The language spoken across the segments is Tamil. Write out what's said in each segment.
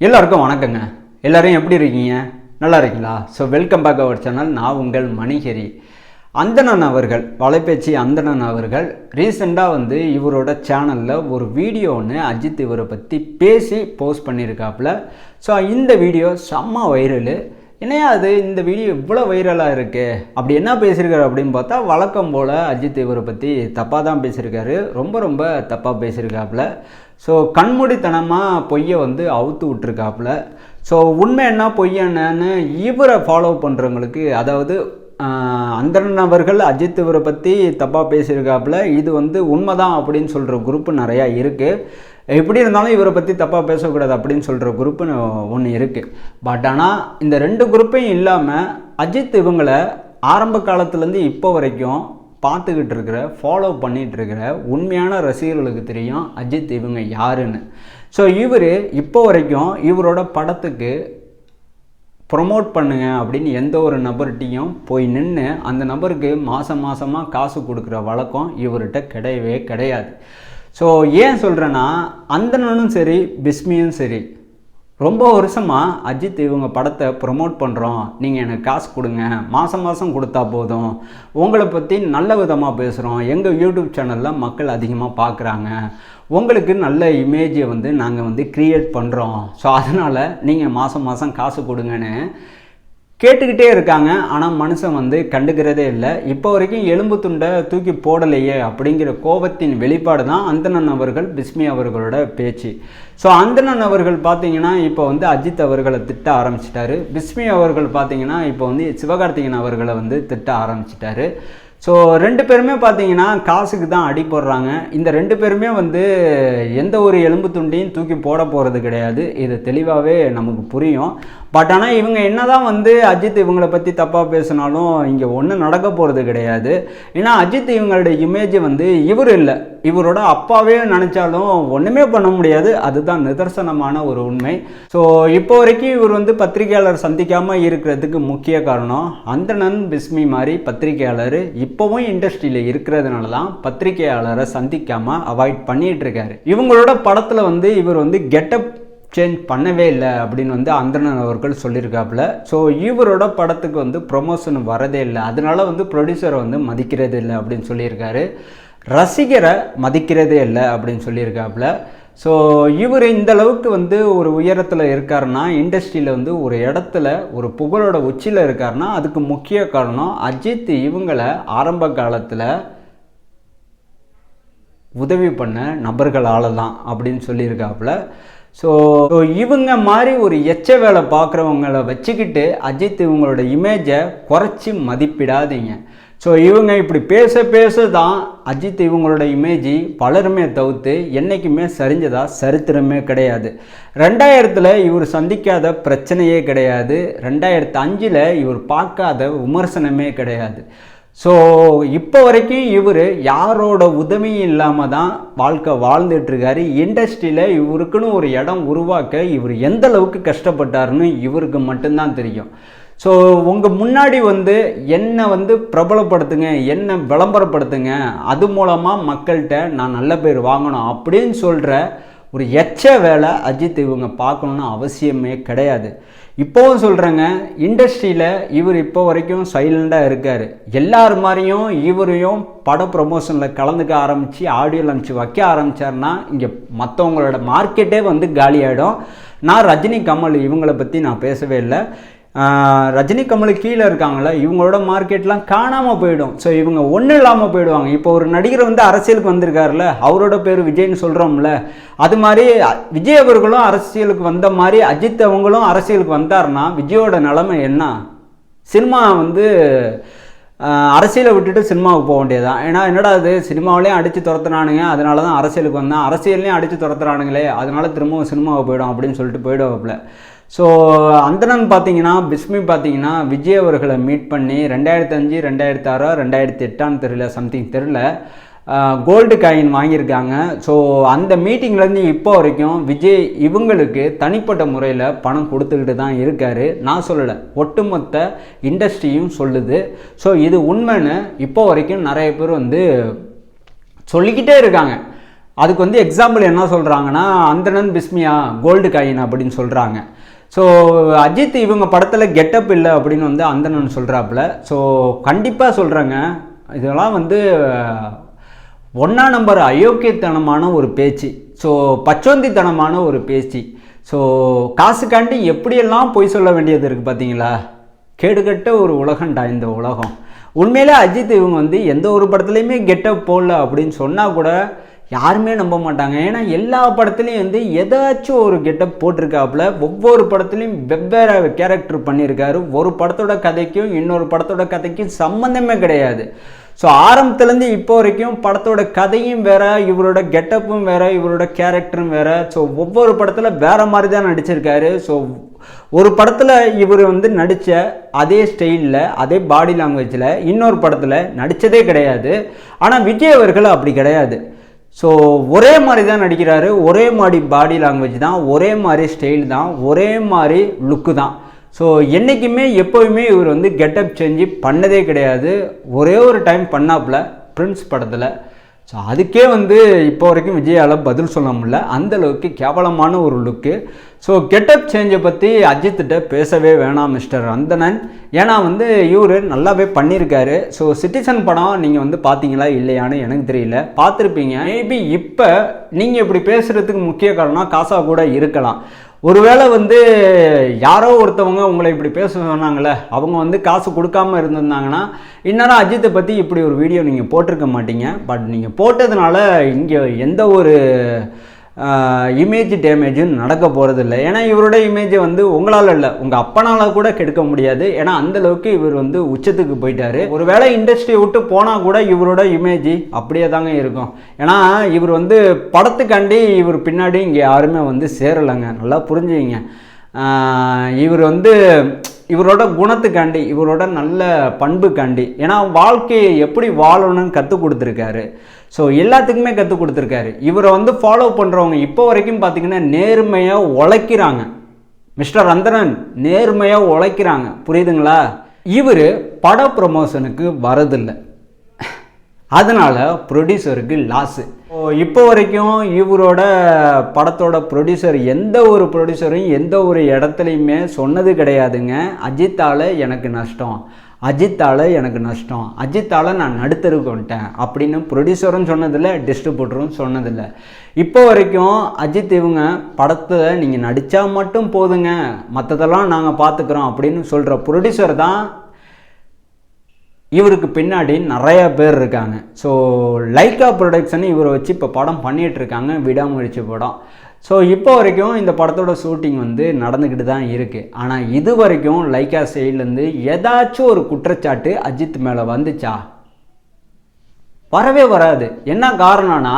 எல்லாருக்கும் வணக்கங்க. எல்லோரும் எப்படி இருக்கீங்க? நல்லா இருக்கீங்களா? So welcome back our channel நான் உங்கள் மணிகரி. அந்தணன் அவர்கள் வலைபேச்சு அந்தணன் அவர்கள் ரீசெண்டாக வந்து இவரோட சேனலில் ஒரு வீடியோ ஒன்று அஜித் இவரை பற்றி பேசி போஸ்ட் பண்ணியிருக்காப்புல ஸோ இந்த வீடியோ செம்ம வைரலு என்னையா அது இந்த வீடியோ இவ்வளோ வைரலாக இருக்குது அப்படி என்ன பேசியிருக்காரு அப்படின்னு பார்த்தா வழக்கம் போல் அஜித் இவரை பற்றி தப்பாக தான் பேசியிருக்காரு. ரொம்ப ரொம்ப தப்பாக பேசியிருக்காப்புல. ஸோ கண்மூடித்தனமாக பொய்யை வந்து அவுத்து விட்டுருக்காப்புல. ஸோ உண்மை என்ன பொய் என்னன்னு இவரை ஃபாலோ பண்ணுறவங்களுக்கு அதாவது அந்த அந்தணன் அவர்கள் அஜித் இவரை பற்றி தப்பாக பேசியிருக்காப்புல. இது வந்து உண்மைதான் அப்படின்னு சொல்கிற குரூப் நிறையா இருக்குது எப்படி இருந்தாலும் இவரை பற்றி தப்பாக பேசக்கூடாது அப்படின்னு சொல்கிற குரூப்பு ஒன்று இருக்குது பட் ஆனால் இந்த ரெண்டு குரூப்பையும் இல்லாமல் அஜித் இவங்களை ஆரம்ப காலத்துலேருந்து இப்போ வரைக்கும் பார்த்துக்கிட்டு இருக்கிற ஃபாலோ பண்ணிகிட்டு இருக்கிற உண்மையான ரசிகர்களுக்கு தெரியும் அஜித் இவங்க யாருன்னு. ஸோ இவர் இப்போ வரைக்கும் இவரோட படத்துக்கு ப்ரொமோட் பண்ணுங்க அப்படின்னு எந்த ஒரு நபர்கிட்டையும் போய் நின்று அந்த நபருக்கு மாதம் மாதமாக காசு கொடுக்குற வழக்கம் இவர்கிட்ட கிடையவே கிடையாது. ஸோ ஏன் சொல்கிறேன்னா அந்தனனும் சரி பிஸ்மியும் சரி ரொம்ப வருஷமாக அஜித் இவங்க படத்தை ப்ரொமோட் பண்ணுறோம் நீங்கள் எனக்கு காசு கொடுங்க. மாதம் மாதம் கொடுத்தா போதும். உங்களை பற்றி நல்ல விதமாக பேசுகிறோம் எங்கள் யூடியூப் சேனலில் மக்கள் அதிகமாக பார்க்குறாங்க உங்களுக்கு நல்ல இமேஜை வந்து நாங்கள் வந்து க்ரியேட் பண்ணுறோம் ஸோ அதனால் நீங்கள் மாதம் மாதம் காசு கொடுங்கன்னு கேட்டுக்கிட்டே இருக்காங்க. ஆனால் மனுஷன் வந்து கண்டுக்கிறதே இல்லை. இப்போ வரைக்கும் எலும்பு துண்டை தூக்கி போடலையே அப்படிங்கிற கோபத்தின் வெளிப்பாடு தான் அந்தணன் அவர்கள் பிஸ்மி அவர்களோட பேச்சு. ஸோ அந்தணன் அவர்கள் பார்த்தீங்கன்னா இப்போ வந்து அஜித் அவர்களை திட்ட ஆரம்பிச்சிட்டாரு. பிஸ்மி அவர்கள் பார்த்தீங்கன்னா இப்போ வந்து சிவகார்த்திகேயன் அவர்களை வந்து திட்ட ஆரம்பிச்சிட்டாரு. ஸோ ரெண்டு பேருமே பார்த்தீங்கன்னா காசுக்கு தான் அடி போடுறாங்க இந்த ரெண்டு பேருமே வந்து எந்த ஒரு எலும்பு துண்டையும் தூக்கி போட போகிறது கிடையாது. இது தெளிவாகவே நமக்கு புரியும். பட் ஆனால் இவங்க என்ன தான் வந்து அஜித் இவங்களை பற்றி தப்பாக பேசினாலும் இங்கே ஒன்றும் நடக்க போகிறது கிடையாது. ஏன்னா அஜித் இவங்களோட இமேஜ் வந்து இவர் இல்லை. இவரோட அப்பாவே நினச்சாலும் ஒன்றுமே பண்ண முடியாது. அதுதான் நிதர்சனமான ஒரு உண்மை. ஸோ இப்போ வரைக்கும் இவர் வந்து பத்திரிகையாளர் சந்திக்காமல் இருக்கிறதுக்கு முக்கிய காரணம் அந்தணன் பிஸ்மி மாதிரி பத்திரிகையாளர் இப்போவும் இண்டஸ்ட்ரியில் இருக்கிறதுனால தான் பத்திரிகையாளரை சந்திக்காமல் அவாய்ட் பண்ணிட்டு இருக்காரு. இவங்களோட படத்தில் வந்து இவர் வந்து கெட்டப் சேஞ்ச் பண்ணவே இல்லை அப்படின்னு வந்து அந்தணன் அவர்கள் சொல்லியிருக்காப்புல. ஸோ இவரோட படத்துக்கு வந்து ப்ரொமோஷன் வரதே இல்லை. அதனால வந்து ப்ரொடியூசரை வந்து மதிக்கிறது இல்லை அப்படின்னு சொல்லியிருக்காரு. ரசிகரை மதிக்கிறதே இல்லை அப்படின்னு சொல்லியிருக்காப்புல. ஸோ இவர் இந்த அளவுக்கு வந்து ஒரு உயரத்தில் இருக்காருன்னா இண்டஸ்ட்ரியில் வந்து ஒரு இடத்துல ஒரு புகழோட உச்சியில் இருக்காருன்னா அதுக்கு முக்கிய காரணம் அஜித் இவங்களை ஆரம்ப காலத்தில் உதவி பண்ண நபர்களால் தான் அப்படின்னு சொல்லியிருக்காப்புல. ஸோ இவங்க மாதிரி ஒரு எச்ச வேலை பார்க்குறவங்கள வச்சுக்கிட்டு அஜித் இவங்களோட இமேஜை குறைச்சி மதிப்பிடாதீங்க. ஸோ இவங்க இப்படி பேச பேச தான் அஜித் இவங்களோட இமேஜி பலருமே தவிர்த்து என்றைக்குமே சரிஞ்சதா சரித்திரமே கிடையாது. ரெண்டாயிரத்தில் இவர் சந்திக்காத பிரச்சனையே கிடையாது. ரெண்டாயிரத்து அஞ்சில் இவர் பார்க்காத விமர்சனமே கிடையாது. ஸோ இப்போ வரைக்கும் இவர் யாரோட உதவியும் இல்லாமல் தான் வாழ்க்கை வாழ்ந்துட்டுருக்காரு. இண்டஸ்ட்ரியில் இவருக்குன்னு ஒரு இடம் உருவாக்க இவர் எந்த அளவுக்கு கஷ்டப்பட்டாருன்னு இவருக்கு மட்டும்தான் தெரியும். ஸோ உங்கள் முன்னாடி வந்து என்னை வந்து பிரபலப்படுத்துங்க என்னை விளம்பரப்படுத்துங்க அது மூலமாக மக்கள்கிட்ட நான் நல்ல பேர் வாங்கணும் அப்படின்னு சொல்கிற ஒரு எச்ச வேலை அஜித் இவங்க பார்க்கணுன்னு அவசியமே கிடையாது. இப்போவும் சொல்கிறேங்க இண்டஸ்ட்ரியில் இவர் இப்போ வரைக்கும் சைலண்டாக இருக்கார். எல்லார் மாதிரியும் இவரையும் பட ப்ரொமோஷனில் கலந்துக்க ஆரம்பித்து ஆடியோ அனுப்பிச்சு வைக்க ஆரம்பித்தார்னா இங்கே மற்றவங்களோட மார்க்கெட்டே வந்து காலியாகிடும் நான் ரஜினி கமல் இவங்களை பற்றி நான் பேசவே இல்லை. ரஜினி கமல் கீழே இருக்காங்களே இவங்களோட மார்க்கெட்லாம் காணாமல் போயிடும். ஸோ இவங்க ஒன்றும் இல்லாமல் போயிடுவாங்க. இப்போ ஒரு நடிகர் வந்து அரசியலுக்கு வந்திருக்காருல அவரோட பேர் விஜய்னு சொல்கிறோம்ல அது மாதிரி விஜய் அவர்களும் அரசியலுக்கு வந்த மாதிரி அஜித் அவங்களும் அரசியலுக்கு வந்தாருன்னா விஜயோட நிலமை என்ன? சினிமா வந்து அரசியலை விட்டுட்டு சினிமாவுக்கு போக வேண்டியதுதான். ஏன்னா என்னடா அது சினிமாவிலையும் அடித்து துரத்துனானுங்க அதனால தான் அரசியலுக்கு வந்தேன். அரசியல்லையும் அடித்து துரத்துறானுங்களே அதனால திரும்பவும் சினிமாவுக்கு போயிடும் அப்படின்னு சொல்லிட்டு போயிடுவாப்புல. ஸோ அந்தணன் பார்த்தீங்கன்னா பிஸ்மி பார்த்தீங்கன்னா விஜய் அவர்களை மீட் பண்ணி ரெண்டாயிரத்தி அஞ்சு ரெண்டாயிரத்தி ஆறோ ரெண்டாயிரத்தி எட்டான்னு தெரியல சம்திங் தெரில கோல்டு காயின் வாங்கியிருக்காங்க. ஸோ அந்த மீட்டிங்லேருந்து இப்போ வரைக்கும் விஜய் இவங்களுக்கு தனிப்பட்ட முறையில் பணம் கொடுத்துக்கிட்டு தான் இருக்கார். நான் சொல்லலை. ஒட்டுமொத்த இண்டஸ்ட்ரியும் சொல்லுது. ஸோ இது உண்மைன்னு இப்போ வரைக்கும் நிறைய பேர் வந்து சொல்லிக்கிட்டே இருக்காங்க. அதுக்கு வந்து எக்ஸாம்பிள் என்ன சொல்கிறாங்கன்னா அந்தணன் பிஸ்மியா கோல்டு காயின் அப்படின்னு சொல்கிறாங்க ஸோ அஜித் இவங்க படத்தில் கெட்டப் இல்லை அப்படின்னு வந்து அந்தனன் சொல்கிறாப்புல ஸோ கண்டிப்பாக சொல்கிறேங்க இதெல்லாம் வந்து ஒன்றா நம்பர் அயோக்கியத்தனமான ஒரு பேச்சு. ஸோ பச்சோந்தித்தனமான ஒரு பேச்சு. ஸோ காசுக்காண்டி எப்படியெல்லாம் பொய் சொல்ல வேண்டியது இருக்குது பார்த்தீங்களா கேடுகட்ட ஒரு உலகண்டா இந்த உலகம். உண்மையிலே அஜித் இவங்க வந்து எந்த ஒரு படத்துலையுமே கெட்டப் போடல அப்படின்னு சொன்னால் கூட யாருமே நம்ப மாட்டாங்க. ஏன்னா எல்லா படத்துலையும் வந்து ஏதாச்சும் ஒரு கெட்டப் போட்டிருக்காப்புல ஒவ்வொரு படத்துலையும் வெவ்வேறு கேரக்டர் பண்ணியிருக்காரு. ஒரு படத்தோட கதைக்கும் இன்னொரு படத்தோட கதைக்கும் சம்மந்தமே கிடையாது. ஸோ ஆரம்பத்துலேருந்து இப்போ வரைக்கும் படத்தோட கதையும் வேற இவரோட கெட்டப்பும் வேற இவரோட கேரக்டரும் வேற. ஸோ ஒவ்வொரு படத்தில் வேற மாதிரி தான் நடிச்சிருக்காரு. ஸோ ஒரு படத்தில் இவர் வந்து நடித்த அதே ஸ்டைலில் அதே பாடி லாங்குவேஜில் இன்னொரு படத்தில் நடித்ததே கிடையாது. ஆனால் விஜய் அவர்கள் அப்படி கிடையாது. ஸோ ஒரே மாதிரி தான் நடிக்கிறாரு. ஒரே மாதிரி பாடி லாங்குவேஜ் தான். ஒரே மாதிரி ஸ்டைல் தான். ஒரே மாதிரி லுக்கு தான். ஸோ என்றைக்குமே எப்போவுமே இவர் வந்து கெட்டப் செஞ்சு பண்ணதே கிடையாது. ஒரே ஒரு டைம் பண்ணாப்புல பிரின்ஸ் படத்தில். ஸோ அதுக்கே வந்து இப்போ வரைக்கும் விஜயால் பதில் சொல்ல முடியல. அந்தளவுக்கு கேவலமான ஒரு லுக்கு ஸோ கெட்டப் சேஞ்சை பற்றி அஜித்திட்ட பேசவே வேணாம் மிஸ்டர் அந்தனன் ஏன்னா வந்து இவர் நல்லாவே பண்ணியிருக்காரு ஸோ சிட்டிசன் படம் நீங்கள் வந்து பார்த்தீங்களா இல்லையான்னு எனக்கு தெரியல. பார்த்துருப்பீங்க மேபி இப்போ நீங்கள் இப்படி பேசுகிறதுக்கு முக்கிய காரணம் காசாக கூட இருக்கலாம். ஒருவேளை வந்து யாரோ ஒருத்தவங்க உங்களை இப்படி பேச சொன்னாங்களே அவங்க வந்து காசு கொடுக்காம இருந்திருந்தாங்கன்னா இந்நேரம் அஜித்தை பற்றி இப்படி ஒரு வீடியோ நீங்கள் போட்டிருக்க மாட்டீங்க. பட் நீங்கள் போட்டதுனால இங்கே எந்த ஒரு இமேஜ் டேமேஜும் நடக்க போகிறதில்ல ஏன்னா இவரோட இமேஜை வந்து உங்களால் இல்லை. உங்கள் அப்பனால் கூட கெடுக்க முடியாது. ஏன்னா அந்தளவுக்கு இவர் வந்து உச்சத்துக்கு போயிட்டார். ஒருவேளை இண்டஸ்ட்ரியை விட்டு போனால் கூட இவரோட இமேஜ் அப்படியே தாங்க இருக்கும். ஏன்னா இவர் வந்து படத்துக்காண்டி இவர் பின்னாடி இங்கே யாருமே வந்து சேரலைங்க. நல்லா புரிஞ்சுங்க இவர் வந்து இவரோட குணத்துக்காண்டி இவரோட நல்ல பண்புக்காண்டி ஏன்னா வாழ்க்கையை எப்படி வாழணும்னு கற்றுக் கொடுத்துருக்காரு. ஸோ எல்லாத்துக்குமே கற்றுக் கொடுத்துருக்காரு. இவரை வந்து ஃபாலோ பண்ணுறவங்க இப்போ வரைக்கும் பார்த்தீங்கன்னா நேர்மையாக உழைக்கிறாங்க. மிஸ்டர் ரந்தனன் நேர்மையாக உழைக்கிறாங்க. புரியுதுங்களா? இவர் பட ப்ரமோஷனுக்கு வரதில்லை. அதனால் ப்ரொடியூசருக்கு லாஸு இப்போ வரைக்கும் இவரோட படத்தோட ப்ரொடியூசர் எந்த ஒரு ப்ரொடியூசரும் எந்த ஒரு இடத்துலையுமே சொன்னது கிடையாதுங்க. அஜித்தால் எனக்கு நஷ்டம். அஜித்தால் எனக்கு நஷ்டம். அஜித்தால் நான் நடுத்தருக்கு வந்துட்டேன் அப்படின்னு ப்ரொடியூசரும் சொன்னதில்லை டிஸ்ட்ரிபியூட்டரும் சொன்னதில்லை. இப்போ வரைக்கும் அஜித் இவங்க படத்தை நீங்கள் நடித்தா மட்டும் போதுங்க. மற்றதெல்லாம் நாங்கள் பார்த்துக்குறோம் அப்படின்னு சொல்கிற ப்ரொடியூசர் தான் இவருக்கு பின்னாடி நிறைய பேர் இருக்காங்க. ஸோ லைக்கா ப்ரொடக்ஷன் இவரை வச்சு இப்போ படம் பண்ணிகிட்டு இருக்காங்க விடாமுயற்சி படம். ஸோ இப்போ வரைக்கும் இந்த படத்தோட ஷூட்டிங் வந்து நடந்துக்கிட்டு தான் இருக்குது ஆனால் இது வரைக்கும் லைக்கா சைட்லேருந்து ஏதாச்சும் ஒரு குற்றச்சாட்டு அஜித் மேலே வந்துச்சா? வரவே வராது. என்ன காரணம்னா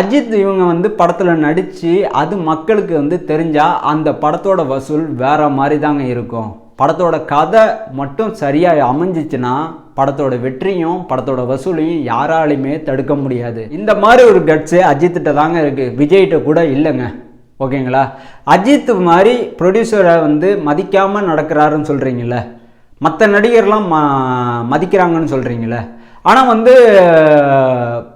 அஜித் இவங்க வந்து படத்தில் நடித்து அது மக்களுக்கு வந்து தெரிஞ்சால் அந்த படத்தோட வசூல் வேறு மாதிரி தாங்க இருக்கும். படத்தோட கதை மட்டும் சரியாக அமைஞ்சிச்சுன்னா படத்தோட வெற்றியும் படத்தோட வசூலையும் யாராலையுமே தடுக்க முடியாது. இந்த மாதிரி ஒரு கட்ஸு அஜித்திட்ட தாங்க இருக்குது விஜய்கிட்ட கூட இல்லைங்க. ஓகேங்களா? அஜித் மாதிரி ப்ரொடியூசரை வந்து மதிக்காமல் நடக்கிறாருன்னு சொல்கிறீங்கள மற்ற நடிகர்லாம் ம மதிக்கிறாங்கன்னு சொல்கிறீங்கள ஆனால் வந்து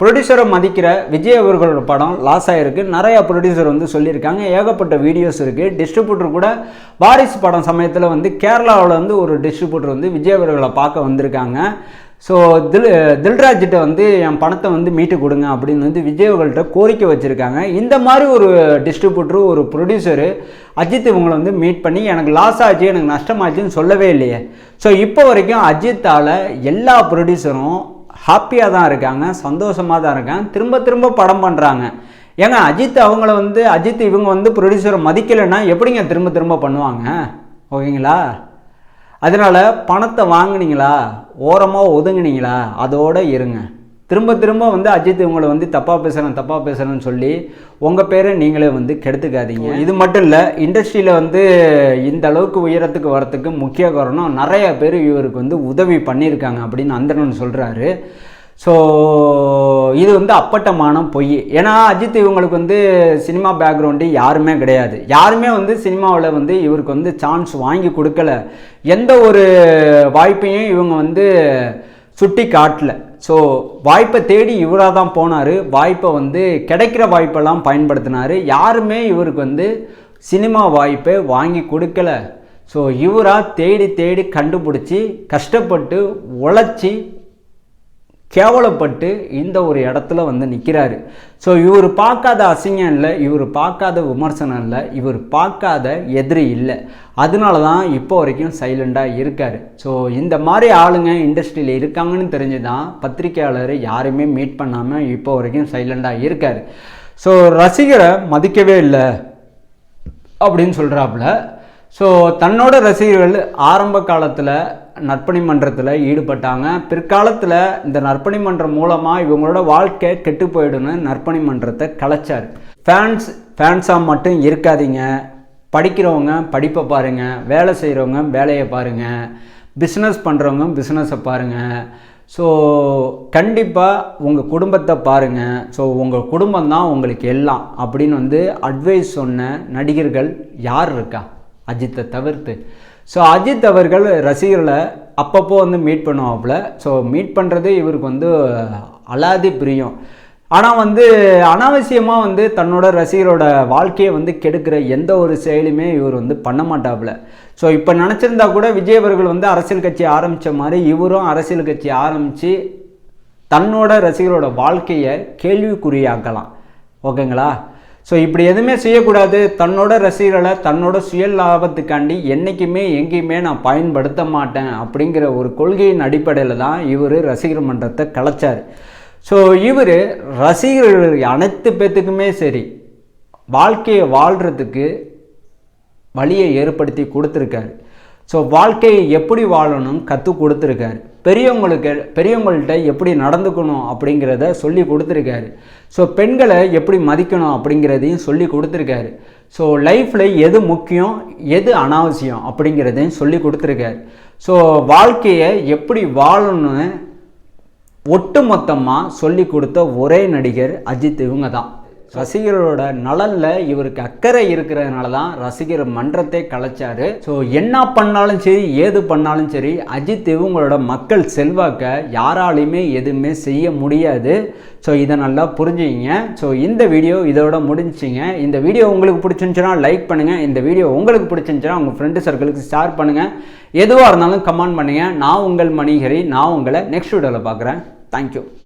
ப்ரொடியூசரை மதிக்கிற விஜய் அவர்களோட படம் லாஸ் ஆகிருக்கு நிறையா ப்ரொடியூசர் வந்து சொல்லியிருக்காங்க. ஏகப்பட்ட வீடியோஸ் இருக்குது டிஸ்ட்ரிபியூட்டர் கூட வாரிசு படம் சமயத்தில் வந்து கேரளாவில் வந்து ஒரு டிஸ்ட்ரிபியூட்டர் வந்து விஜய் அவர்களை பார்க்க வந்திருக்காங்க. ஸோ தில் தில்ராஜிட்ட வந்து என் பணத்தை வந்து மீட்டு கொடுங்க அப்படின்னு வந்து விஜய் அவர்கள்ட்ட கோரிக்கை வச்சுருக்காங்க. இந்த மாதிரி ஒரு டிஸ்ட்ரிபியூட்டரு ஒரு ப்ரொடியூசரு அஜித் இவங்களை வந்து மீட் பண்ணி எனக்கு லாஸ் ஆச்சு எனக்கு நஷ்டமாச்சுன்னு சொல்லவே இல்லையே. ஸோ இப்போ வரைக்கும் அஜித்தால் எல்லா ப்ரொடியூசரும் ஹாப்பியாக தான் இருக்காங்க சந்தோஷமாக தான் இருக்காங்க திரும்ப திரும்ப படம் பண்ணுறாங்க ஏங்க அஜித் அவங்கள வந்து அஜித் இவங்க வந்து ப்ரொடியூசரை மதிக்கலைன்னா எப்படிங்க திரும்ப திரும்ப பண்ணுவாங்க? ஓகேங்களா? அதனால் பணத்தை வாங்கினீங்களா? ஓரமாக ஒதுங்கினீங்களா? அதோடு இருங்க. திரும்ப திரும்ப வந்து அஜித் இவங்களை வந்து தப்பாக பேசுகிறேன் தப்பாக பேசுகிறேன்னு சொல்லி உங்கள் பேரை நீங்களே வந்து கெடுத்துக்காதீங்க. இது மட்டும் இல்லை இண்டஸ்ட்ரியில் வந்து இந்த அளவுக்கு உயரத்துக்கு வரத்துக்கு முக்கிய காரணம் நிறைய பேர் இவருக்கு வந்து உதவி பண்ணியிருக்காங்க அப்படின்னு அந்தரன் சொல்கிறாரு ஸோ இது வந்து அப்பட்டமான பொய். ஏன்னா அஜித் இவங்களுக்கு வந்து சினிமா பேக்ரவுண்டு யாருமே கிடையாது. யாருமே வந்து சினிமாவில் வந்து இவருக்கு வந்து சான்ஸ் வாங்கி கொடுக்கல. எந்த ஒரு வாய்ப்பையும் இவங்க வந்து சுட்டி காட்டல. ஸோ வாய்ப்பை தேடி இவராக தான் போனார். வாய்ப்பை வந்து கிடைக்கிற வாய்ப்பெல்லாம் பயன்படுத்தினார். யாருமே இவருக்கு வந்து சினிமா வாய்ப்பை வாங்கி கொடுக்கல. ஸோ இவராக தேடி தேடி கண்டுபிடிச்சி கஷ்டப்பட்டு உழைச்சி கேவலப்பட்டு இந்த ஒரு இடத்துல வந்து நிற்கிறாரு ஸோ இவர் பார்க்காத அசிங்கம் இல்லை இவர் பார்க்காத விமர்சனம் இல்லை இவர் பார்க்காத எதிரி இல்லை. அதனால தான் இப்போ வரைக்கும் சைலண்டாக இருக்கார். ஸோ இந்த மாதிரி ஆளுங்க இண்டஸ்ட்ரியில் இருக்காங்கன்னு தெரிஞ்சு தான் பத்திரிக்கையாளர் யாருமே மீட் பண்ணாமல் இப்போ வரைக்கும் சைலண்டாக இருக்கார். ஸோ ரசிகரை மதிக்கவே இல்லை அப்படின்னு சொல்கிறாப்புல ஸோ தன்னோட ரசிகர்கள் ஆரம்ப காலத்தில் நற்பணி மன்றத்தில் ஈடுபட்டாங்க. பிற்காலத்தில் இந்த நற்பணி மன்றம் மூலமாக இவங்களோட வாழ்க்கை கெட்டு போயிடுன்னு நற்பணி மன்றத்தை கலைச்சார். ஃபேன்ஸ் ஃபேன்ஸாக மட்டும் இருக்காதீங்க. படிக்கிறவங்க படிப்பை பாருங்கள் வேலை செய்கிறவங்க வேலையை பாருங்கள் பிஸ்னஸ் பண்ணுறவங்க பிஸ்னஸை பாருங்கள் ஸோ கண்டிப்பாக உங்கள் குடும்பத்தை பாருங்கள் ஸோ உங்கள் குடும்பம் தான் உங்களுக்கு எல்லாம் அப்படின்னு வந்து அட்வைஸ் சொன்ன நடிகர்கள் யார் இருக்கா? அஜித்தை தவிர்த்து. ஸோ அஜித் அவர்கள் ரசிகர்களை அப்பப்போ வந்து மீட் பண்ணுவாப்புல. ஸோ மீட் பண்ணுறது இவருக்கு வந்து அலாதி பிரியம். ஆனால் வந்து அனாவசியமாக வந்து தன்னோட ரசிகரோட வாழ்க்கையை வந்து கெடுக்கிற எந்த ஒரு செயலுமே இவர் வந்து பண்ண மாட்டாப்புல. ஸோ இப்போ நினச்சிருந்தா கூட விஜய் அவர்கள் வந்து அரசியல் கட்சி ஆரம்பித்த மாதிரி இவரும் அரசியல் கட்சி ஆரம்பித்து தன்னோட ரசிகரோட வாழ்க்கையை கேள்விக்குறியாக்கலாம். ஓகேங்களா ஸோ இப்படி எதுவுமே செய்யக்கூடாது. தன்னோட ரசிகர்களை தன்னோட சுய லாபத்துக்காண்டி என்றைக்குமே எங்கேயுமே நான் பயன்படுத்த மாட்டேன் அப்படிங்கிற ஒரு கொள்கையின் அடிப்படையில் தான் இவர் ரசிகர் மன்றத்தை கலைச்சார். ஸோ இவர் ரசிகர்கள் அனைத்து பேத்துக்குமே சரி வாழ்க்கையை வாழ்கிறதுக்கு வழியை ஏற்படுத்தி கொடுத்துருக்காரு. ஸோ வாழ்க்கையை எப்படி வாழணும் கற்றுக் கொடுத்துருக்காரு. பெரியவங்களுக்கு பெரியவங்கள்ட்ட எப்படி நடந்துக்கணும் அப்படிங்கிறத சொல்லி கொடுத்துருக்காரு. ஸோ பெண்களை எப்படி மதிக்கணும் அப்படிங்கிறதையும் சொல்லி கொடுத்துருக்காரு. ஸோ லைஃப்பில் எது முக்கியம் எது அனாவசியம் அப்படிங்கிறதையும் சொல்லி கொடுத்துருக்காரு. ஸோ வாழ்க்கையை எப்படி வாழணும்னு ஒட்டுமொத்தமாக சொல்லி கொடுத்த ஒரே நடிகர் அஜித் இவங்க தான் ரசிகர்களோட நலனில் இவருக்கு அக்கறை இருக்கிறதுனால தான் ரசிகர் மன்றத்தை கலைச்சாரு. ஸோ என்ன பண்ணாலும் சரி ஏது பண்ணாலும் சரி அஜித் இவங்களோட மக்கள் செல்வாக்கை யாராலையுமே எதுவுமே செய்ய முடியாது. ஸோ இதை நல்லா புரிஞ்சுக்கிங்க. ஸோ இந்த வீடியோ இதோட முடிஞ்சிங்க இந்த வீடியோ உங்களுக்கு பிடிச்சிருந்துச்சுன்னா லைக் பண்ணுங்கள் இந்த வீடியோ உங்களுக்கு பிடிச்சிருந்துச்சுன்னா உங்கள் ஃப்ரெண்டு சர்க்கிளுக்கு ஷேர் பண்ணுங்கள் எதுவாக இருந்தாலும் கமெண்ட் பண்ணுங்கள் நான் உங்கள் மணிகரி. நான் உங்களை நெக்ஸ்ட் வீடியோவில் பார்க்குறேன். தேங்க்யூ